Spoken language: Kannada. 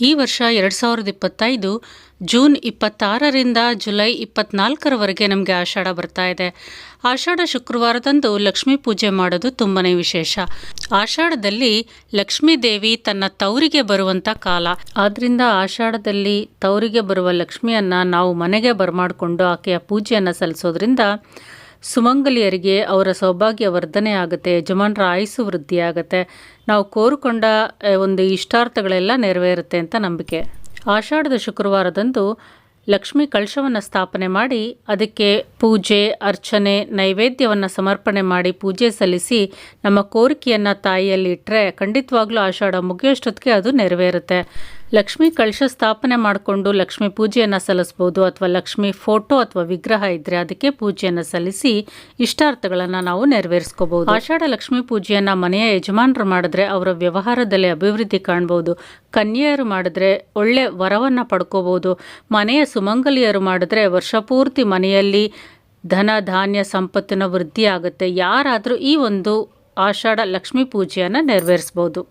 ಈ ವರ್ಷ ಎರಡು ಸಾವಿರದ ಇಪ್ಪತ್ತೈದು ಜೂನ್ ಇಪ್ಪತ್ತಾರರಿಂದ ಜುಲೈ ಇಪ್ಪತ್ನಾಲ್ಕರವರೆಗೆ ನಮಗೆ ಆಷಾಢ ಬರ್ತಾ ಇದೆ. ಆಷಾಢ ಶುಕ್ರವಾರದಂದು ಲಕ್ಷ್ಮೀ ಪೂಜೆ ಮಾಡೋದು ತುಂಬಾ ವಿಶೇಷ. ಆಷಾಢದಲ್ಲಿ ಲಕ್ಷ್ಮೀ ದೇವಿ ತನ್ನ ತವರಿಗೆ ಬರುವಂಥ ಕಾಲ. ಆದ್ದರಿಂದ ಆಷಾಢದಲ್ಲಿ ತವರಿಗೆ ಬರುವ ಲಕ್ಷ್ಮಿಯನ್ನು ನಾವು ಮನೆಗೆ ಬರಮಾಡಿಕೊಂಡು ಆಕೆಯ ಪೂಜೆಯನ್ನು ಸಲ್ಲಿಸೋದ್ರಿಂದ ಸುಮಂಗಲಿಯರಿಗೆ ಅವರ ಸೌಭಾಗ್ಯ ವರ್ಧನೆ ಆಗುತ್ತೆ, ಯಜಮಾನರ ಆಯಸ್ಸು ವೃದ್ಧಿ ಆಗುತ್ತೆ. ನಾವು ಕೋರಿಕೊಂಡ ಒಂದು ಇಷ್ಟಾರ್ಥಗಳೆಲ್ಲ ನೆರವೇರುತ್ತೆ ಅಂತ ನಂಬಿಕೆ. ಆಷಾಢದ ಶುಕ್ರವಾರದಂದು ಲಕ್ಷ್ಮಿ ಕಳಶವನ್ನು ಸ್ಥಾಪನೆ ಮಾಡಿ, ಅದಕ್ಕೆ ಪೂಜೆ, ಅರ್ಚನೆ, ನೈವೇದ್ಯವನ್ನು ಸಮರ್ಪಣೆ ಮಾಡಿ ಪೂಜೆ ಸಲ್ಲಿಸಿ ನಮ್ಮ ಕೋರಿಕೆಯನ್ನು ತಾಯಿಯಲ್ಲಿ ಇಟ್ಟರೆ ಖಂಡಿತವಾಗ್ಲೂ ಆಷಾಢ ಮುಗಿಯೋಷ್ಟೊತ್ತಿಗೆ ಅದು ನೆರವೇರುತ್ತೆ. ಲಕ್ಷ್ಮಿ ಕಳಶ ಸ್ಥಾಪನೆ ಮಾಡಿಕೊಂಡು ಲಕ್ಷ್ಮಿ ಪೂಜೆಯನ್ನು ಸಲ್ಲಿಸ್ಬೋದು ಅಥವಾ ಲಕ್ಷ್ಮಿ ಫೋಟೋ ಅಥವಾ ವಿಗ್ರಹ ಇದ್ದರೆ ಅದಕ್ಕೆ ಪೂಜೆಯನ್ನು ಸಲ್ಲಿಸಿ ಇಷ್ಟಾರ್ಥಗಳನ್ನು ನಾವು ನೆರವೇರಿಸ್ಕೋಬಹುದು ಆಷಾಢ ಲಕ್ಷ್ಮಿ ಪೂಜೆಯನ್ನು ಮನೆಯ ಯಜಮಾನರು ಮಾಡಿದ್ರೆ ಅವರ ವ್ಯವಹಾರದಲ್ಲಿ ಅಭಿವೃದ್ಧಿ ಕಾಣ್ಬೋದು. ಕನ್ಯೆಯರು ಮಾಡಿದ್ರೆ ಒಳ್ಳೆ ವರವನ್ನು ಪಡ್ಕೋಬಹುದು ಮನೆಯ ಸುಮಂಗಲಿಯರು ಮಾಡಿದ್ರೆ ವರ್ಷಪೂರ್ತಿ ಮನೆಯಲ್ಲಿ ಧನ, ಧಾನ್ಯ, ಸಂಪತ್ತಿನ ವೃದ್ಧಿ ಆಗುತ್ತೆ. ಯಾರಾದರೂ ಈ ಒಂದು ಆಷಾಢ ಲಕ್ಷ್ಮೀ ಪೂಜೆಯನ್ನು ನೆರವೇರಿಸ್ಬೋದು.